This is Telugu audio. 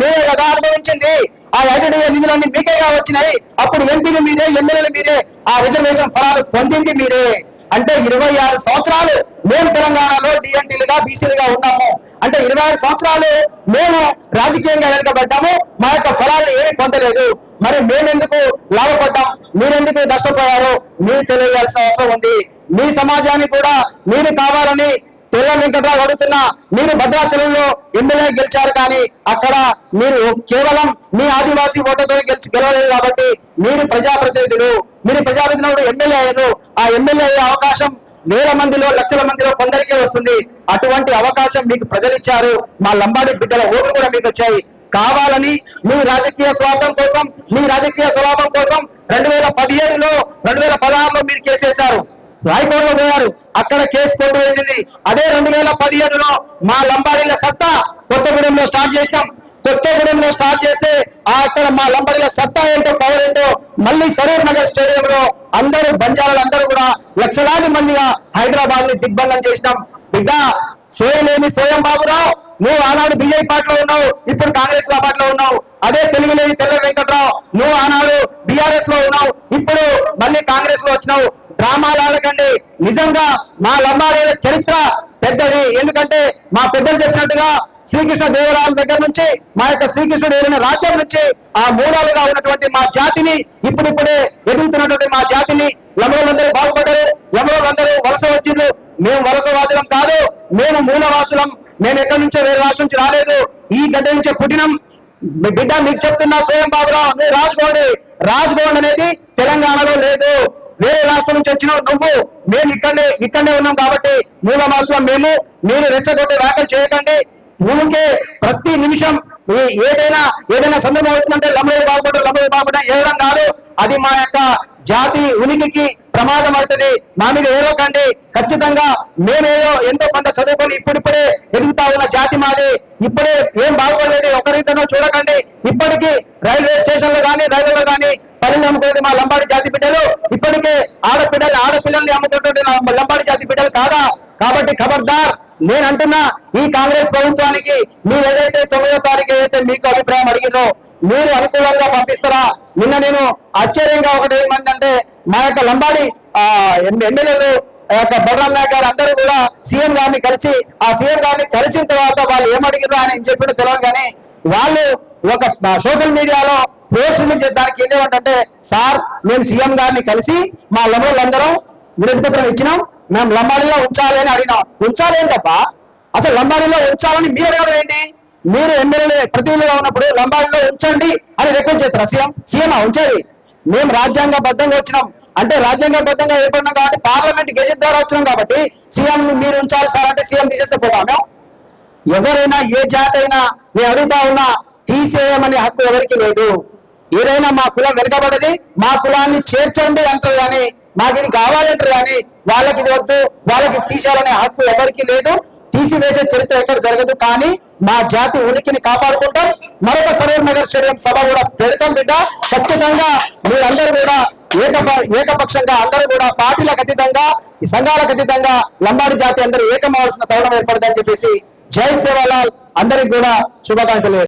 మీరే కదా అనుభవించింది. ఆ ఐటీడీఏ నిధులన్నీ మీకేగా వచ్చినాయి. అప్పుడు ఎంపీలు మీరే ఎమ్మెల్యేలు మీరే ఆ రిజర్వేషన్ ఫలాలు పొందింది మీరే. అంటే ఇరవై ఆరు సంవత్సరాలు మేము తెలంగాణలో డిఎన్టీలుగా బీసీలుగా ఉన్నాము. అంటే ఇరవై ఆరు సంవత్సరాలు మేము రాజకీయంగా వెనుకబడ్డాము. మా యొక్క ఫలాలు ఏమి పొందలేదు. మరి మేమెందుకు లాభపడ్డాం? మీరెందుకు నష్టపోయారో? మీరు తెలియజేయాల్సిన అవసరం ఉంది. మీ సమాజానికి కూడా మీరు కావాలని తెల్ల వెంకట్రావు అడుగుతున్నా మీరు భద్రాచలంలో ఎమ్మెల్యే గెలిచారు కానీ అక్కడ మీరు కేవలం మీ ఆదివాసీ ఓటతో గెలిచి గెలవలేదు కాబట్టి మీరు ప్రజాప్రతినిధులు మీరు ప్రజాప్రతినిధులు ఎమ్మెల్యే అయ్యారు. ఆ ఎమ్మెల్యే అయ్యే అవకాశం వేల మందిలో లక్షల మందిలో కొందరికే వస్తుంది. అటువంటి అవకాశం మీకు ప్రజలు ఇచ్చారు. మా లంబాడి బిడ్డల ఓట్లు కూడా మీకు వచ్చాయి. కావాలని మీ రాజకీయ స్వార్థం కోసం మీ రాజకీయ స్వభావం కోసం రెండు వేల పదిహేడులో రెండు వేల పదహారులో మీరు కేసేశారు. హైకోర్టులో పోయారు. అక్కడ కేసు కొట్టు వేసింది. అదే రెండు వేల పదిహేడులో మా లంబాడీల సత్తా కొత్తగూడెంలో స్టార్ట్ చేసినాం. కొత్తగూడెంలో స్టార్ట్ చేస్తే ఆ అక్కడ మా లంబాడీల సత్తా ఏంటో పవర్ ఏంటో మళ్ళీ సరూర్ నగర్ స్టేడియంలో అందరూ బంజారాలందరూ కూడా లక్షలాది మందిగా హైదరాబాద్ని దిగ్బంధం చేసినాం. బిడ్డ సోయలేని సోయం బాబురావు నువ్వు ఆనాడు బిజెపి పార్టీలో ఉన్నావు ఇప్పుడు కాంగ్రెస్లో పార్టీలో ఉన్నావు. అదే తెలుగులేని తెల్ల వెంకట్రావు నువ్వు ఆనాడు బీఆర్ఎస్లో ఉన్నావు ఇప్పుడు మళ్ళీ కాంగ్రెస్లో వచ్చినావు. డ్రామాలు ఆడకండి. నిజంగా మా లంబాడీల చరిత్ర పెద్దది. ఎందుకంటే మా పెద్దలు చెప్పినట్టుగా శ్రీకృష్ణ దేవరాయల దగ్గర నుంచి మా యొక్క శ్రీకృష్ణుడు ఏదైన రాజ్యం నుంచి ఆ మూలాలుగా ఉన్నటువంటి మా జాతిని ఇప్పుడిప్పుడే ఎదుగుతున్నటువంటి మా జాతిని యమరులందరూ బాగుపడ్డారు. యమరులందరూ వలస వచ్చిండ్రు. మేము వలసవాదులం కాదు. మేము మూలవాసులం. మేము ఎక్కడి నుంచో వేరే రాష్ట్రం నుంచి రాలేదు. ఈ గడ్డ నుంచే పుట్టినం. మీ బిడ్డ మీకు చెప్తున్నా స్వయం బాబురావు నువ్వు రాజ్గోండ్. రాజ్గోండ్ అనేది తెలంగాణలో లేదు. వేరే రాష్ట్రం నుంచి వచ్చిన నువ్వు మేము ఇక్కడనే ఇక్కడనే ఉన్నాం కాబట్టి మూలవాసులం మేము మీరు రెచ్చగొట్టే వ్యాఖ్యలు చేయకండి. ఊరికే ప్రతి నిమిషం ఏదైనా ఏదైనా సందర్భం వచ్చిందంటే లమ్మడి బాగుపడ్డ లమ్మడి బాగుపడ్డ ఏదైనా కాదు అది మా యొక్క జాతి ఉనికికి ప్రమాదం అవుతుంది. మా మీద ఏరోకండి. ఖచ్చితంగా మేమేదో ఎంతో కొంత చదువుకొని ఇప్పుడిప్పుడే ఎదుగుతా ఉన్న జాతి మాది. ఇప్పుడే ఏం బాగుపడలేదు ఒకరితోనో చూడకండి. ఇప్పటికీ రైల్వే స్టేషన్లు కానీ రైళ్ళలో కానీ పనులు అమ్ముకునేది మా లంబాడి జాతి బిడ్డలు ఉన్నటువంటి అమ్ముకుంటుంటే నా లంబాడి జాతి బిడ్డలు కాదా? కాబట్టి ఖబర్దార్ నేను అంటున్నా ఈ కాంగ్రెస్ ప్రభుత్వానికి మీరు ఏదైతే తొమ్మిదో తారీఖు ఏదైతే మీకు అభిప్రాయం అడిగినో మీరు అనుకూలంగా పంపిస్తారా? నిన్న నేను ఆశ్చర్యంగా ఒకటి ఏమందంటే మా యొక్క లంబాడి ఆ ఎమ్మెల్యేలు యొక్క బలరాం నాయక్ గారు అందరూ కూడా సీఎం గారిని కలిసి ఆ సీఎం గారిని కలిసిన తర్వాత వాళ్ళు ఏమడిగారు అని చెప్పిన తెలియదు కానీ వాళ్ళు ఒక సోషల్ మీడియాలో పోస్ట్ రిలీజ్ చేసి దానికి ఏదేమంటే సార్ మేము సీఎం గారిని కలిసి మా లంబడులందరం ఇచ్చినాం. మేము లంబాడీలో ఉంచాలి అని అడిగినాం. ఉంచాలి ఏం తప్ప? అసలు లంబాడీలో ఉంచాలని మీరు అడగడం ఏంటి? మీరు ఎమ్మెల్యే ప్రతినిధులుగా ఉన్నప్పుడు లంబాడీలో ఉంచండి అని రిక్వెస్ట్ చేస్తారు? సీఎం? సీఎం ఉంచాలి మేము రాజ్యాంగబద్ధంగా వచ్చినాం. అంటే రాజ్యాంగబద్ధంగా ఏర్పడినాం కాబట్టి పార్లమెంట్ గెజెట్ ద్వారా వచ్చినాం కాబట్టి సీఎం మీరు ఉంచాలి సార్ అంటే సీఎం తీసేస్తే పోతాం ఎవరైనా ఏ జాతి అయినా నేను అడుగుతా ఉన్నా తీసేయమనే హక్కు ఎవరికి లేదు. ఏదైనా మా కులం వెనుకబడది మా కులాన్ని చేర్చండి అంటారు కానీ మాకు ఇది కావాలంటారు కానీ వాళ్ళకి ఇది వద్దు వాళ్ళకి తీసేయాలనే హక్కు ఎవరికి లేదు. తీసివేసే చరిత్ర ఎక్కడ జరగదు కానీ మా జాతి ఉనికిని కాపాడుకుంటాం. మరొక సరూర్ నగర్ స్టేడియం సభ కూడా పెడతాం బిడ్డ. ఖచ్చితంగా మీరందరూ కూడా ఏక ఏకపక్షంగా అందరూ కూడా పార్టీలకు అతీతంగా ఈ సంఘాలకు అతీతంగా లంబాడి జాతి అందరూ ఏకమవలసిన తరుణం ఏర్పడదని చెప్పేసి జై సేవాలాల్ అందరికి కూడా శుభాకాంక్షలు